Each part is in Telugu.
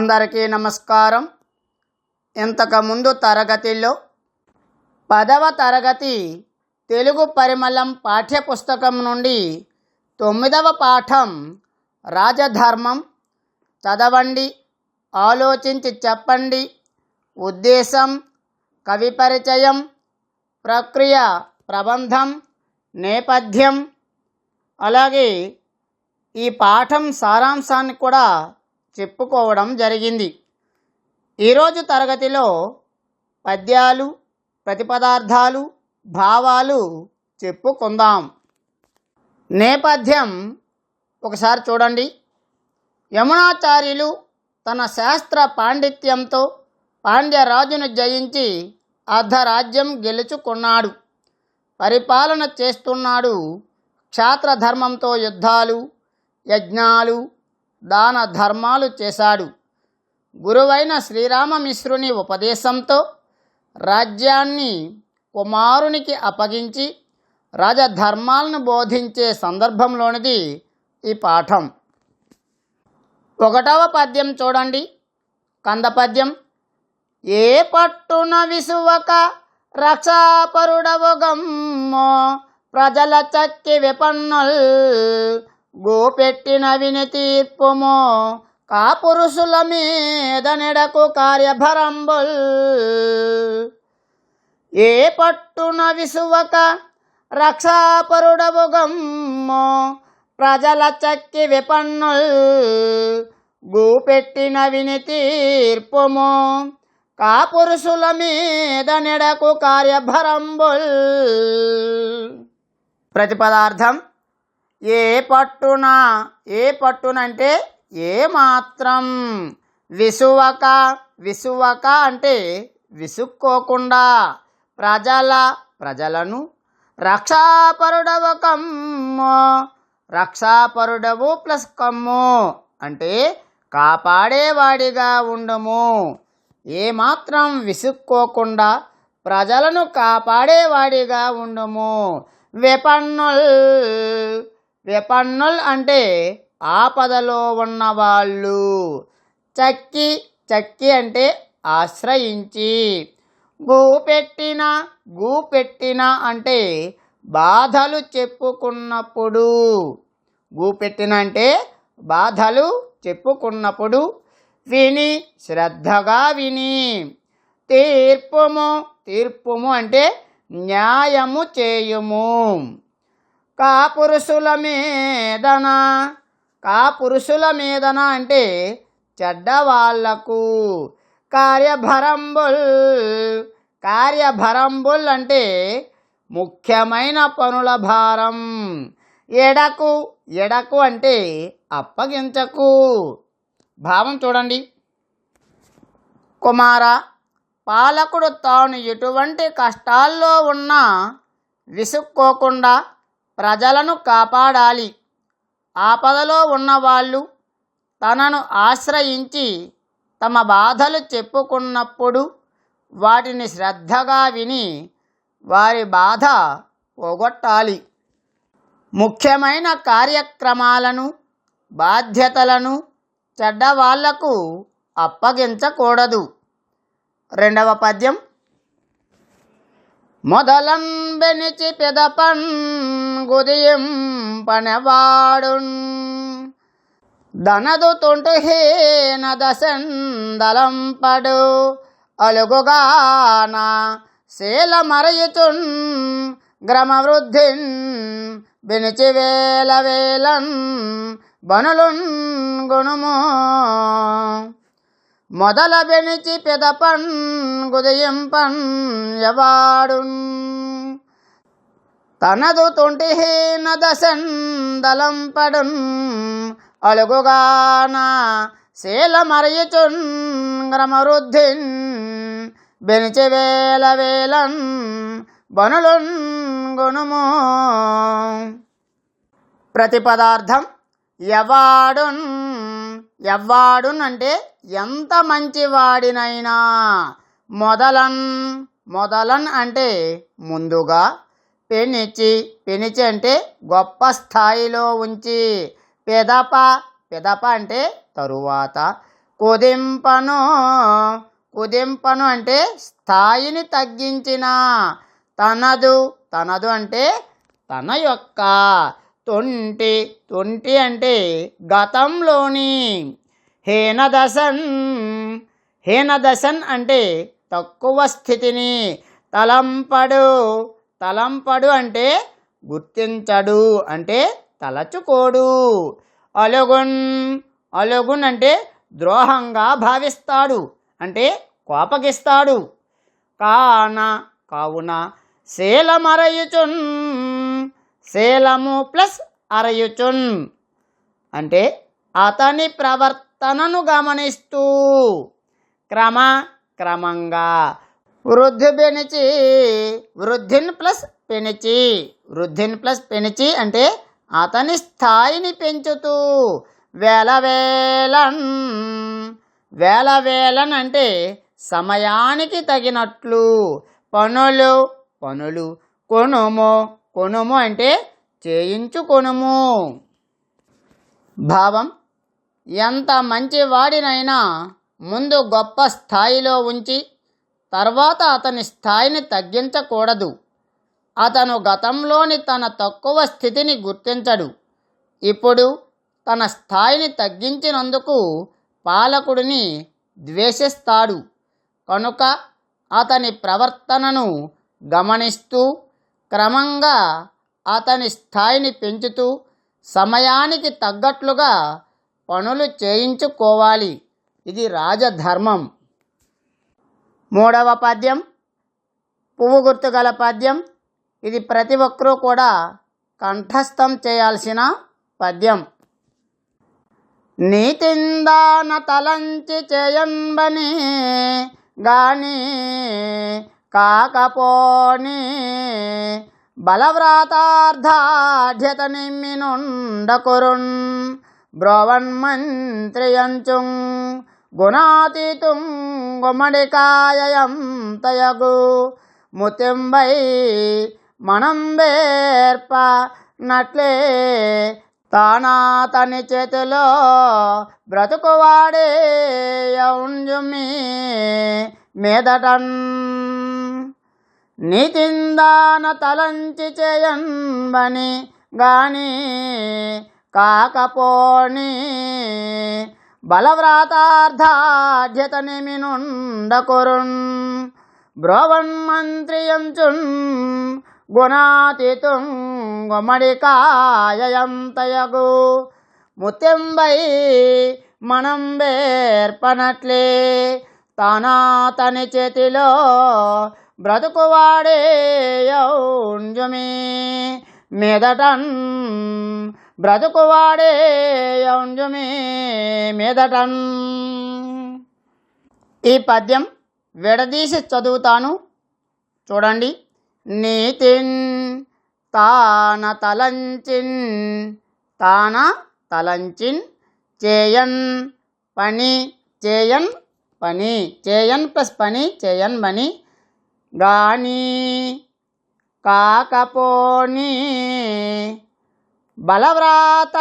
అందరికీ నమస్కారం. ఇంతకుముందు తరగతిలో పదవ తరగతి తెలుగు పరిమళం పాఠ్యపుస్తకం నుండి తొమ్మిదవ పాఠం రాజధర్మం చదవండి ఆలోచించి చెప్పండి. ఉద్దేశం కవి పరిచయం ప్రక్రియ ప్రబంధం నేపథ్యం. అలాగే ఈ పాఠం సారాంశాన్ని కూడా చెప్పుకోవడం జరిగింది. ఈరోజు తరగతిలో పద్యాలు ప్రతిపదార్థాలు భావాలు చెప్పుకుందాం. నేపథ్యం ఒకసారి చూడండి. యమునాచార్యులు తన శాస్త్ర పాండిత్యంతో పాండ్యరాజును జయించి అర్ధరాజ్యం గెలుచుకున్నాడు. పరిపాలన చేస్తున్నాడు క్షాత్రధర్మంతో యుద్ధాలు యజ్ఞాలు దాన ధర్మాలు చేశాడు. గురువైన శ్రీరామమిశ్రుని ఉపదేశంతో రాజ్యాన్ని కుమారునికి అప్పగించి రాజధర్మాలను బోధించే సందర్భంలోనిది ఈ పాఠం. ఒకటవ పద్యం చూడండి. కంద పద్యం. ఏ పట్టున విసువక రక్షాపరుడవగమ్మో ప్రజల చక్కి విపన్నుల్ గోపెట్టిన విని తీర్పుమో కాపురుషుల మీద నెడకు కార్యభరంబుల్. ఏ పట్టున విసువక రక్షాపరుడవుగమ్మో. ప్రజల చక్కి విపన్నుల్. గూపెట్టిన విని తీర్పుమో కాపురుషుల మీద నెడకు కార్యభరంబుల్. ప్రతిపదార్థం ఏ పట్టున ఏ పట్టునంటే ఏ మాత్రం. విసువక విసువక అంటే విసుక్కోకుండా. ప్రజల ప్రజలను రక్షాపరుడవ కమ్ము రక్షాపరుడవు ప్లస్ కమ్ము అంటే కాపాడేవాడిగా ఉండము. ఏమాత్రం విసుక్కోకుండా ప్రజలను కాపాడేవాడిగా ఉండము. వెపన్నుల్ విపన్నుల్ అంటే ఆపదలో ఉన్నవాళ్ళు. చక్కి చక్కి అంటే ఆశ్రయించి. గూపెట్టిన గూపెట్టిన అంటే బాధలు చెప్పుకున్నప్పుడు. గూపెట్టిన అంటే బాధలు చెప్పుకున్నప్పుడు. విని శ్రద్ధగా విని. తీర్పుము తీర్పుము అంటే న్యాయము చేయుము. కాపురుషుల మీదన. కాపురుషుల మీదన అంటే చెడ్డవాళ్ళకు. కార్యభరంబుల్ కార్యభరంబుల్ అంటే ముఖ్యమైన పనుల భారం. ఎడకు ఎడకు అంటే అప్పగించకు. భావం చూడండి. కుమార పాలకుడు తాను ఎటువంటి కష్టాల్లో ఉన్నా విసుక్కోకుండా ప్రజలను కాపాడాలి. ఆపదలో ఉన్నవాళ్ళు తనను ఆశ్రయించి తమ బాధలు చెప్పుకున్నప్పుడు వాటిని శ్రద్ధగా విని వారి బాధ పోగొట్టాలి. ముఖ్యమైన కార్యక్రమాలను బాధ్యతలను చెడ్డవాళ్ళకు అప్పగించకూడదు. రెండవ పద్యం మొదలం బెనిచి పెదపన్ గుదియం పనవాడున్. దనదు తుంటు హీన దశందలంపడు అలుగుగాన శీల మరయుచున్ గ్రమ వృద్ధిన్ బెనిచి వేల వేలన్ బనులున్ గుణము మొదల బెనిచి పెదపన్ గుదయింపన్ యవాడున్. తనదు తొంటిహీన దశందలంపడున్ అలుగుగాన శీల మరయుచున్ గ్రమరుద్ధిన్. బెనిచి వేల వేలన్ బనులున్ గుణము ప్రతిపదార్థం ఎవాడున్ ఎవ్వాడునంటే ఎంత మంచివాడినైనా. మొదలన్ మొదలన్ అంటే ముందుగా పెనిచి పెనిచి అంటే గొప్ప స్థాయిలో ఉంచి పెదప పెదప అంటే తరువాత కుదింపను కుదింపను అంటే స్థాయిని తగ్గించిన తనదు తనదు అంటే తన యొక్క తొంటి తొంటి అంటే గతంలోని హీనదశన్. హీనదశన్ అంటే తక్కువ స్థితిని. తలంపడు తలంపడు అంటే గుర్తించడు అంటే తలచుకోడు. అలుగున్ అలుగున్ అంటే ద్రోహంగా భావిస్తాడు అంటే కోపగిస్తాడు. కాన కావున శీలమరయుచున్ శీలము ప్లస్ అరయుచున్. అంటే అతని ప్రవర్తనను గమనిస్తూ. క్రమ క్రమంగా వృద్ధి పెనిచి వృద్ధిన్ ప్లస్ పెనిచి వృద్ధిన్ ప్లస్ పెనిచి అంటే అతని స్థాయిని పెంచుతూ. వేలవేలన్ వేలవేలన్ అంటే సమయానికి తగినట్లు. పనులు పనులు కొనుము కొనుము అంటే చేయించుకొనుము భావం ఎంత మంచివాడినైనా ముందు గొప్ప స్థాయిలో ఉంచి తర్వాత అతని స్థాయిని తగ్గించకూడదు. అతను గతంలోని తన తక్కువ స్థితిని గుర్తించడు. ఇప్పుడు తన స్థాయిని తగ్గించినందుకు పాలకుడిని ద్వేషిస్తాడు. కనుక అతని ప్రవర్తనను గమనిస్తూ క్రమంగా అతని స్థాయిని పెంచుతూ సమయానికి తగ్గట్లుగా పనులు చేయించుకోవాలి. ఇది రాజధర్మం. మూడవ పద్యం పువ్వు గుర్తుగల పద్యం. ఇది ప్రతి ఒక్కరూ కూడా కంఠస్థం చేయాల్సిన పద్యం. నీతిందాన తలంచి చేయంబని గాని కాకపోని బలవ్రాతార్థాఢ్యత నిమ్మినుండకురున్ బ్రోవన్మంత్రియంచుం గుణాతీతుం గుమ్మడికాయయం తయగు ముతింబై మనం నట్లే తానాతని చేతిలో బ్రతుకువాడే యౌంజుమి మీదటన్ నితిందాన తలంచి చేయన్బని గాని కాకపోని బలవ్రాతార్థాఢ్యత నిమినుండకురున్ బ్రోవన్మంత్రియంచున్ గుణాతితుం గుమ్మడికాయంతయగు ముత్యంబై మనం వేర్పనట్లే తానా తని చేతిలో బ్రతుకువాడే యౌంజుమి మెదటన్ బ్రతుకువాడే యౌంజుమి మెదటన్. ఈ పద్యం విడదీసి చదువుతాను. చూడండి. నీతిన్ తాన తలంచిన్ తాన తలంచిన్ చేయన్ పని చేయన్ పని చేయన్ ప్లస్ పని చేయన్ పని గాని కాకపోని బలవ్రాత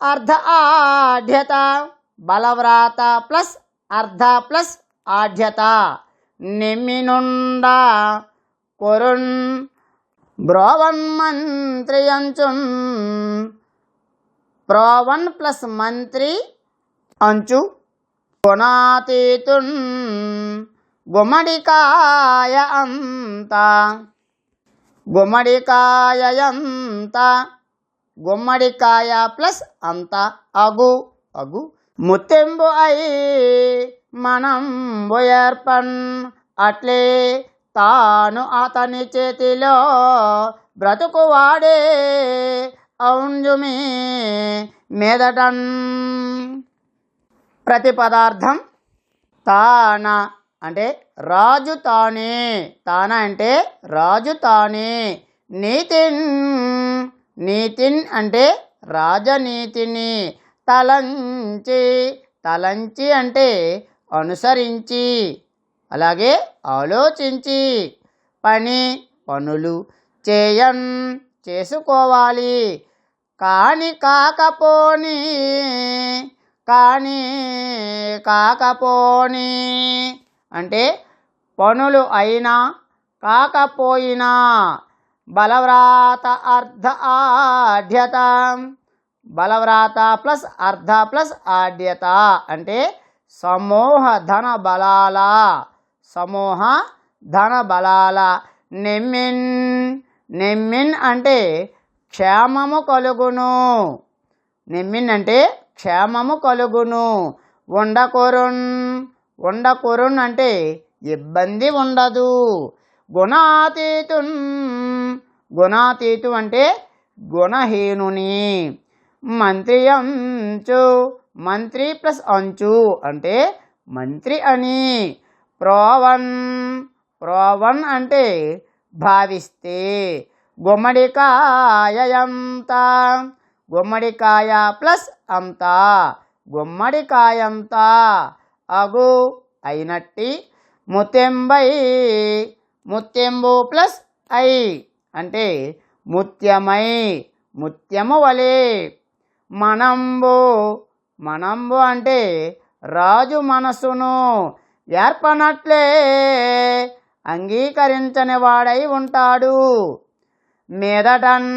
అర్ధ ఆఢ్యత బలవ్రాత ప్లస్ అర్ధ ప్లస్ ఆఢ్యత నిమ్మినుండ కొరున్ బ్రోవన్ మంత్రియంచున్ ప్రోవన్ ప్లస్ మంత్రి అంచు కొనాతీతున్. గుమ్మడికాయ అంత. గుమ్మడికాయ అంత గుమ్మడికాయ ప్లస్ అంత. అగు అగు. ముత్తెంబు అయి మనం బోయర్పన్ అట్లే తాను అతని చేతిలో బ్రతుకువాడే ఔంజుమి మెదటన్. ప్రతి పదార్థం తాన అంటే రాజు తానే. తాన అంటే రాజు తానే. నీతిన్ నీతిన్ అంటే రాజనీతిని. తలంచి తలంచి అంటే అనుసరించి అలాగే ఆలోచించి. పని పనులు చేయన్ చేసుకోవాలి. కాని కాకపోని కానీ కాకపోని. అంటే పనులు అయినా కాకపోయినా బలవ్రాత అర్ధ ఆఢ్యత. బలవ్రాత ప్లస్ అర్ధ ప్లస్ ఆఢ్యత అంటే సమూహ ధన బలాల సమూహ ధన బలాల నెమ్మిన్ నెమ్మిన్ అంటే క్షేమము కలుగును. నెమ్మిన్ అంటే క్షేమము కలుగును. ఉండకొరున్ ఉండకొరున్ అంటే ఇబ్బంది ఉండదు. గుణాతీతున్ గుణాతీతు అంటే గుణహీనుని. మంత్రి అంచు మంత్రి ప్లస్ అంచు అంటే మంత్రి అని. ప్రోవన్ ప్రోవన్ అంటే భావిస్తే. గుమ్మడికాయ ఎంత? గుమ్మడికాయ ప్లస్ అంత. గుమ్మడికాయంత అగు అయినట్టి ముత్యంబై ముత్యంబు ప్లస్ ఐ అంటే ముత్యమై ముత్యము వలే. మనంబు మనంబు అంటే రాజు మనసును ఏర్పనట్లే అంగీకరించని వాడై ఉంటాడు. మీదటన్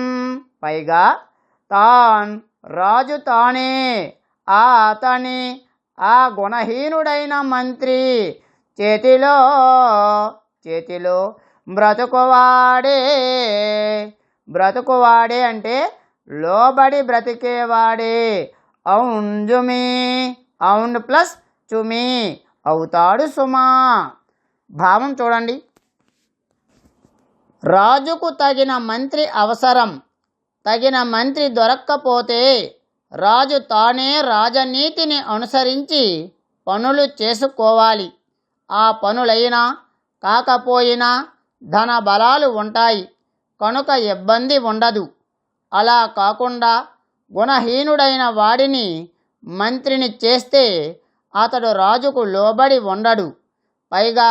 పైగా తాన్ రాజు తానే ఆ అతని ఆ గుణహీనుడైన మంత్రి చేతిలో చేతిలో బ్రతుకువాడే బ్రతుకువాడే అంటే లోబడి బ్రతికేవాడే. ఔంజుమి ఔండ్ ప్లస్ చుమి అవుతాడు సుమా. భావం చూడండి. రాజుకు తగిన మంత్రి అవసరం తగిన మంత్రి దొరక్కపోతే రాజు తానే రాజనీతిని అనుసరించి పనులు చేసుకోవాలి. ఆ పనులైనా కాకపోయినా ధన బలాలు ఉంటాయి. కనుక ఇబ్బంది ఉండదు. అలా కాకుండా గుణహీనుడైన వాడిని మంత్రిని చేస్తే అతడు రాజుకు లోబడి ఉండడు. పైగా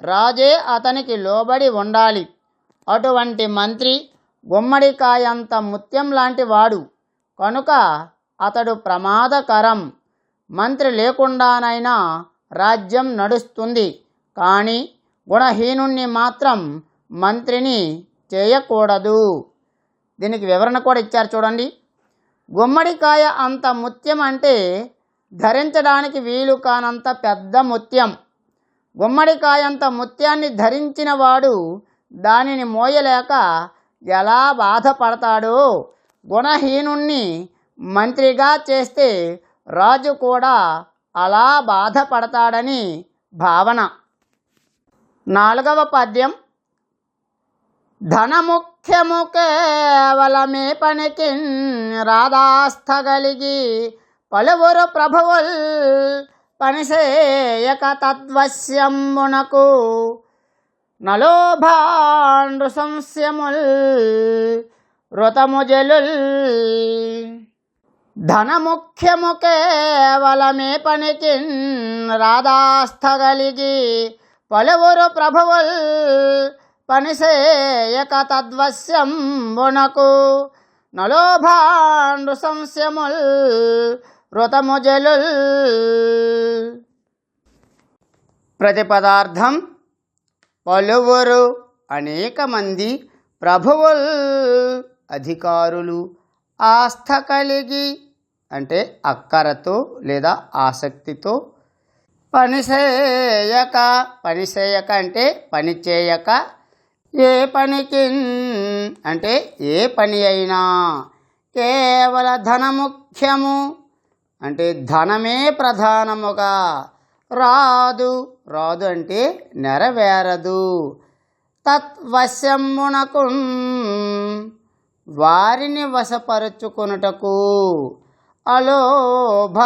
రాజే అతనికి లోబడి ఉండాలి. అటువంటి మంత్రి గుమ్మడికాయంత ముత్యం లాంటి వాడు. కనుక అతడు ప్రమాదకరం. మంత్రి లేకుండానైనా రాజ్యం నడుస్తుంది. కానీ గుణహీనుణ్ణి మాత్రం మంత్రిని చేయకూడదు. దీనికి వివరణ కూడా ఇచ్చారు చూడండి. గుమ్మడికాయ అంత ముత్యం అంటే ధరించడానికి వీలు కానంత పెద్ద ముత్యం. గుమ్మడికాయంత ముత్యాన్ని ధరించిన వాడు దానిని మోయలేక ఎలా బాధపడతాడో గుణహీనుణ్ణి మంత్రిగా చేస్తే రాజు కూడా అలా బాధపడతాడని భావన. నాలుగవ పద్యం. ధనముఖ్యము కేవలమే పనికి రాధాస్థగలిగి పలువురు ప్రభువుల్ పనిసేయక తద్వశ్యమునకు నలోభాండు సంశయముల్ రుతము జలుల్ ధనముఖ్యము కేవలమే పనికి రాధాస్థగలిగి పలువురు ప్రభువుల్ పనిసేయక తద్వశ్యంబునకు నలోభాండు సంశయముల్ వృతము జలుల్ ప్రతిపదార్థం పలువురు అనేక మంది ప్రభువుల్ అధికారులు ఆస్థ కలిగి అంటే అక్కరతో లేదా ఆసక్తితో పనిచేయక పనిచేయక అంటే పని చేయక ఏ పనికి అంటే ఏ పని అయినా కేవల ధనముఖ్యము అంటే ధనమే ప్రధానముగా రాదు. రాదు అంటే నెరవేరదు. తత్వశమునకు వారిని వశపరుచుకొనుటకు. అలోభ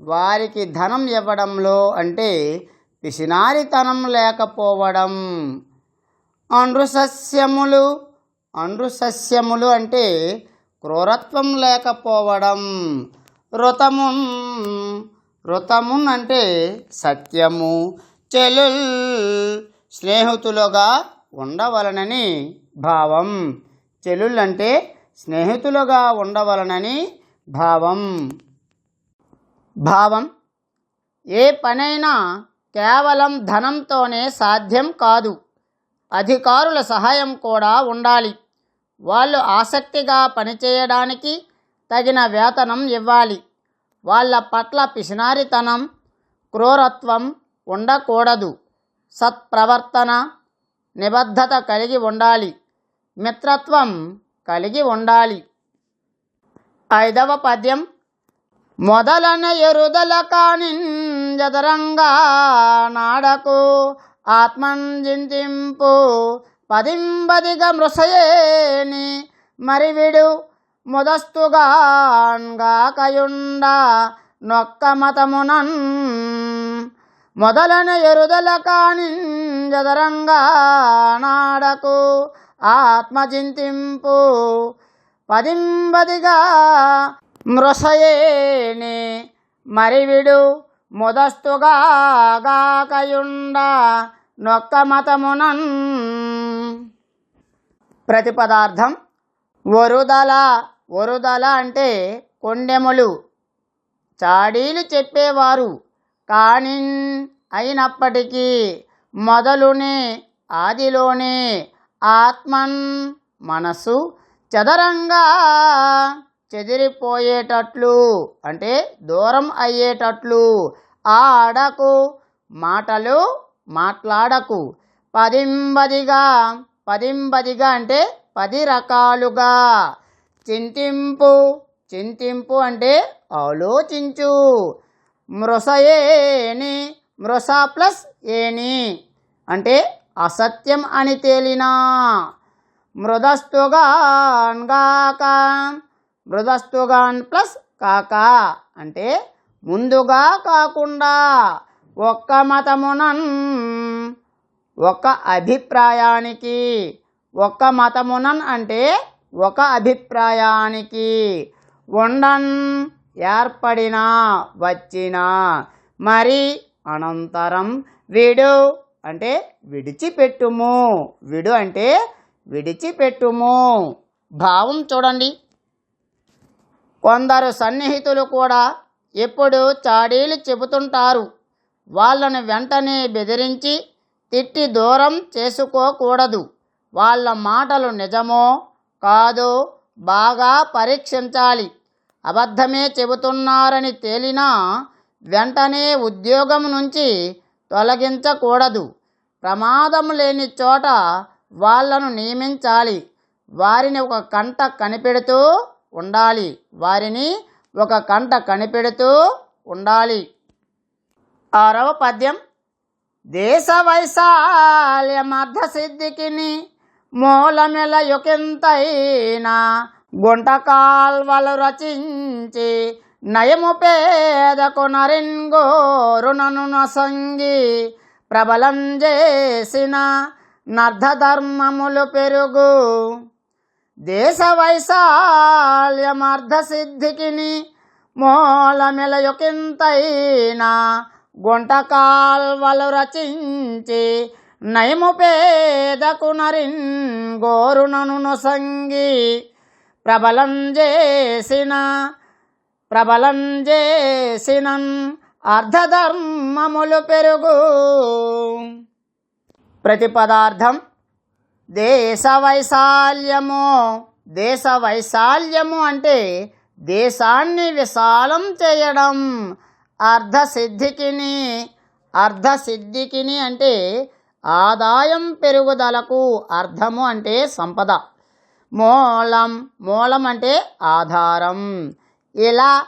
వారికి ధనం ఇవ్వడంలో అంటే పిసినారితనం లేకపోవడం. అండ్రు సస్యములు అండ్రు సస్యములు అంటే క్రూరత్వం లేకపోవడం. రుతము రుతమున్ అంటే సత్యము చెలుల్ స్నేహితులుగా ఉండవలనని భావం. చెల్లుళ్ళంటే స్నేహితులుగా ఉండవలనని భావం. భావం? ఏ పనైనా కేవలం ధనంతోనే సాధ్యం కాదు. అధికారుల సహాయం కూడా ఉండాలి. వాళ్ళు ఆసక్తిగా పనిచేయడానికి తగిన వేతనం ఇవ్వాలి. వాళ్ళ పట్ల పిసినారితనం క్రూరత్వం ఉండకూడదు. సత్ప్రవర్తన నిబద్ధత కలిగి ఉండాలి. మిత్రత్వం కలిగి ఉండాలి. ఐదవ పద్యం మొదలన ఎరుదల కానింజదరంగా నాడకు ఆత్మంజింతింపు పదింబదిగా మృసయేని మరివిడు ముదస్తుగాంగాకయుండ నొక్క మతమునన్. మొదలన ఎరుదల కానింజదరంగా నాడకు ఆత్మచింతింపు పదింబదిగా మృసయేని మరివిడు ముదస్తుగాగాకయుండ నొక్క మతమునన్ ప్రతిపదార్థం వరుదల వరుదల అంటే కొండెములు. చాడీలు చెప్పేవారు కానీ అయినప్పటికీ మొదలునే ఆదిలోనే ఆత్మన్ మనసు చదరంగా చెదిరిపోయేటట్లు అంటే దూరం అయ్యేటట్లు. ఆడకు మాటలు మాట్లాడకు. పదింబదిగా పదింబదిగా అంటే పది రకాలుగా. చింతింపు చింతింపు అంటే ఆలోచించు. మృసయేని మృస ప్లస్ ఏని అంటే అసత్యం అని తేలినా. మృదస్తుగాన్ గాక. మృదస్తుగాన్ ప్లస్ కాక అంటే ముందుగా కాకుండా ఒక్క మతమునన్ ఒక అభిప్రాయానికి. ఒక్క మతమునన్ అంటే ఒక అభిప్రాయానికి. ఉండన్ ఏర్పడినా వచ్చిన మరి అనంతరం విడు. అంటే విడిచిపెట్టుము. విడు అంటే విడిచిపెట్టుము. భావం చూడండి. కొందరు సన్నిహితులు కూడా ఎప్పుడు చాడీలు చెబుతుంటారు. వాళ్ళను వెంటనే బెదిరించి తిట్టి దూరం చేసుకోకూడదు. వాళ్ళ మాటలు నిజమో కాదో బాగా పరీక్షించాలి. అబద్ధమే చెబుతున్నారని తేలినా వెంటనే ఉద్యోగం నుంచి తొలగించకూడదు. ప్రమాదం లేని చోట వాళ్ళను నియమించాలి. వారిని ఒక కంట కనిపెడుతూ ఉండాలి. వారిని ఒక కంట కనిపెడుతూ ఉండాలి. ఆరవ పద్యం. దేశ వైశాల్యమర్ధ సిద్ధికిని మూలమెల యొకింతైనా గుంట కాల్వలు రచించి నయము పేదకు నరింగోరునను నసంగి ప్రబలం చేసిన నర్ధధర్మములు పెరుగు. దేశ వైశాల్యమర్ధ సిద్ధికిని మూలమెల యొకింతైనా గుంట కాల్వలు రచించి నయము పేదకు నరిన్ గోరునను నొసంగి ప్రబలం చేసిన ప్రబలం చేసినం అర్ధధర్మములు పెరుగు. ప్రతి పదార్థం దేశ వైశాల్యము. దేశ వైశాల్యము అంటే దేశాన్ని విశాలం చేయడం. అర్ధసిద్ధికిని అర్ధసిద్ధికిని అంటే ఆదాయం పెరుగుదలకు అర్థము అంటే సంపద. మూలం మూలం అంటే ఆధారం. ఇలా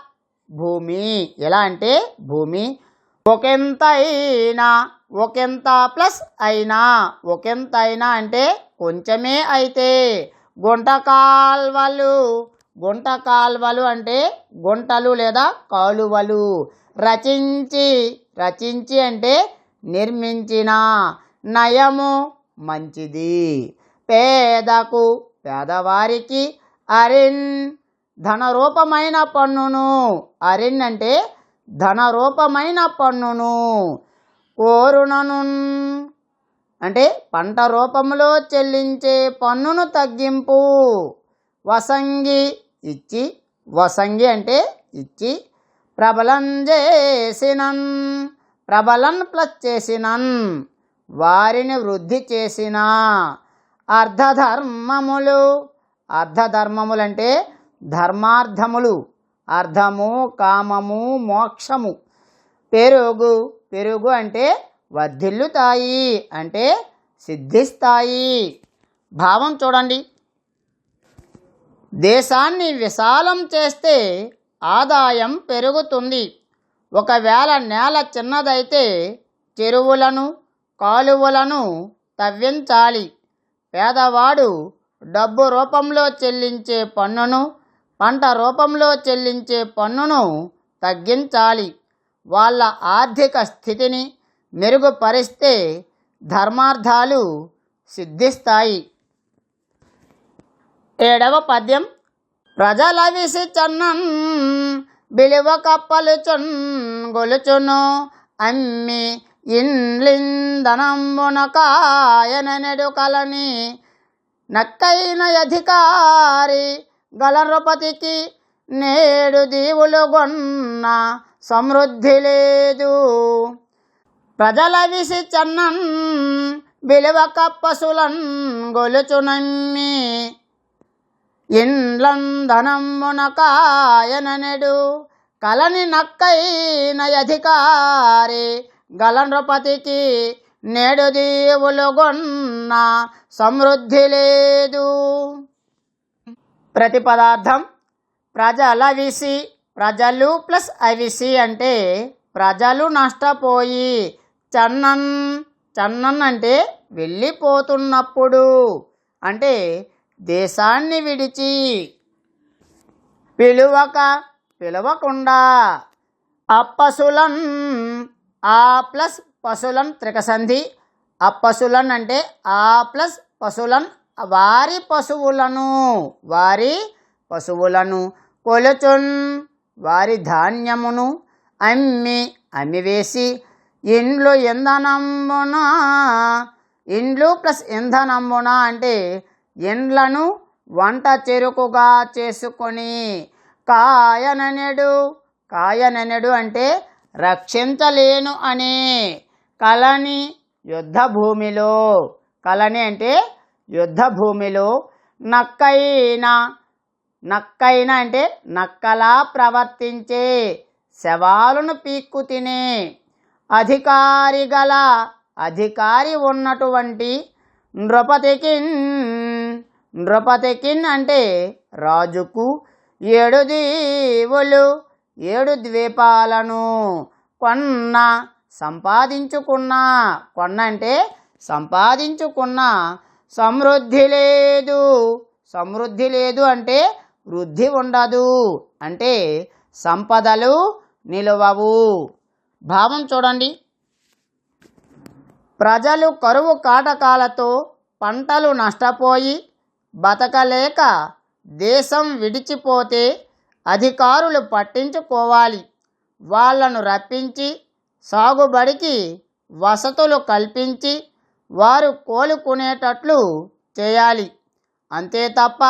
భూమి. ఎలా అంటే భూమి. ఒకెంత అయినా ఒకెంత ప్లస్ అయినా ఒకెంత అయినా అంటే కొంచెమే అయితే. గుంట కాల్వలు గుంట కాల్వలు అంటే గుంటలు లేదా కాలువలు. రచించి రచించి అంటే నిర్మించిన. నయము మంచిది. పేదకు పేదవారికి అరిన్ ధనరూపమైన పన్నును. అరెన్నంటే అంటే ధనరూపమైన పన్నును. కోరునను. అంటే పంట రూపంలో చెల్లించే పన్నును తగ్గింపు. వసంగి ఇచ్చి వసంగి అంటే ఇచ్చి ప్రబలం చేసినన్ ప్రబలం ప్లస్ చేసినన్ వారిని వృద్ధి చేసిన. అర్ధధర్మములు. అర్ధధర్మములంటే ధర్మార్థములు అర్థము కామము మోక్షము. పెరుగు పెరుగు అంటే వర్ధిల్లుతాయి అంటే సిద్ధిస్తాయి. భావం చూడండి. దేశాన్ని విశాలం చేస్తే ఆదాయం పెరుగుతుంది. ఒకవేళ నేల చిన్నదైతే చెరువులను కాలువలను తవ్వించాలి. పేదవాడు డబ్బు రూపంలో చెల్లించే పన్నును పంట రూపంలో చెల్లించే పన్నును తగ్గించాలి. వాళ్ళ ఆర్థిక స్థితిని మెరుగుపరిస్తే ధర్మార్థాలు సిద్ధిస్తాయి. ఏడవ పద్యం. ప్రజల విసి చన్నన్ బిలువ కప్పలు చున్ గొలుచును అమ్మి ఇండ్లిందనంబున కాయనెడు నక్కైన అధికారి గలరపతికి నేడు దీవులు గొన్న సమృద్ధి లేదు. ప్రజల విసి చన్నన్ విలువ కప్పసులన్ గొలుచునమ్మి ఇండ్లంధనమ్మున కాయననెడు కలని నక్కైన అధికారి గలనృపతికి నేడు దీవులు గొన్న సమృద్ధి లేదు. ప్రతిపదార్థం. ప్రజల విసి ప్రజలు ప్లస్ అవిసి అంటే ప్రజలు నష్టపోయి చన్నన్ చన్నన్ అంటే వెళ్ళిపోతున్నప్పుడు అంటే దేశాన్ని విడిచి. పిలువక పిలవకుండా. అప్పసులన్ ఆ ప్లస్ పశులన్ త్రికసంధి. అప్పసులన్ అంటే ఆ ప్లస్ పశులన్ వారి పశువులను వారి పశువులను కొలుచున్ వారి ధాన్యమును అమ్మి అమ్మివేసి ఇండ్లు ఇంధనమ్మున ఇండ్లు ప్లస్ ఇంధనమ్మున అంటే ఇండ్లను వంట చెరుకుగా చేసుకొని కాయననెడు కాయననెడు అంటే రక్షించలేను అనే కళని యుద్ధ భూమిలో అంటే యుద్ధ భూమిలో నక్కైన నక్కైన అంటే నక్కలా ప్రవర్తించే శవాలను పీక్కు తినే అధికారి గల అధికారి ఉన్నటువంటి నృపతికిన్ నృపతికిన్ అంటే రాజుకు ఏడు దీవులు ఏడు ద్వీపాలను కొన్న సంపాదించుకున్న కొన్న అంటే సంపాదించుకున్న సమృద్ధి లేదు. సమృద్ధి లేదు అంటే వృద్ధి ఉండదు. అంటే సంపదలు నిలవవు. భావం చూడండి. ప్రజలు కరువు కాటకాలతో పంటలు నష్టపోయి బతకలేక దేశం విడిచిపోతే అధికారులు పట్టించుకోవాలి. వాళ్ళను రప్పించి సాగుబడికి వసతులు కల్పించి వారు కోలుకునేటట్లు చేయాలి. అంతే తప్ప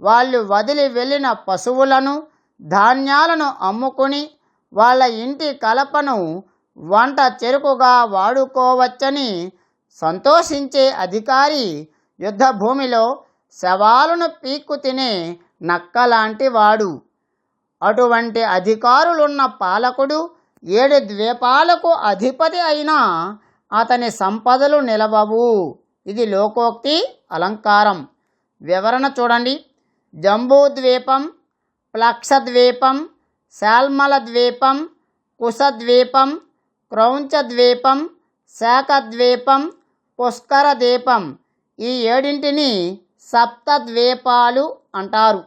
వాళ్ళు వదిలి వెళ్ళిన పశువులను ధాన్యాలను అమ్ముకుని వాళ్ళ ఇంటి కలపను వంట చెరుకుగా వాడుకోవచ్చని సంతోషించే అధికారి యుద్ధ భూమిలో శవాలను పీక్కు తినే నక్కలాంటి వాడు. అటువంటి అధికారులున్న పాలకుడు ఏడు ద్వీపాలకు అధిపతి అయినా అతని సంపదలు నిలవవు. ఇది లోకోక్తి అలంకారం. వివరణ చూడండి. జంబూద్వీపం ప్లక్షద్వీపం శాల్మల ద్వీపం కుశద్వీపం క్రౌంచద్వీపం శాఖద్వీపం పుష్కర ద్వీపం ఈ ఏడింటిని సప్తద్వీపాలు అంటారు.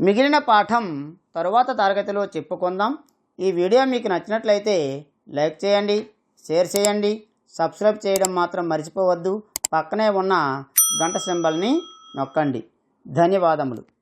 మిగిలిన పాఠం తరువాత తరగతిలో చెప్పుకుందాం. ఈ వీడియో మీకు నచ్చినట్లయితే లైక్ చేయండి. షేర్ చేయండి. సబ్స్క్రైబ్ చేయడం మాత్రం మర్చిపోవద్దు. పక్కనే ఉన్న గంట సింబల్ని నొక్కండి. ధన్యవాదములు.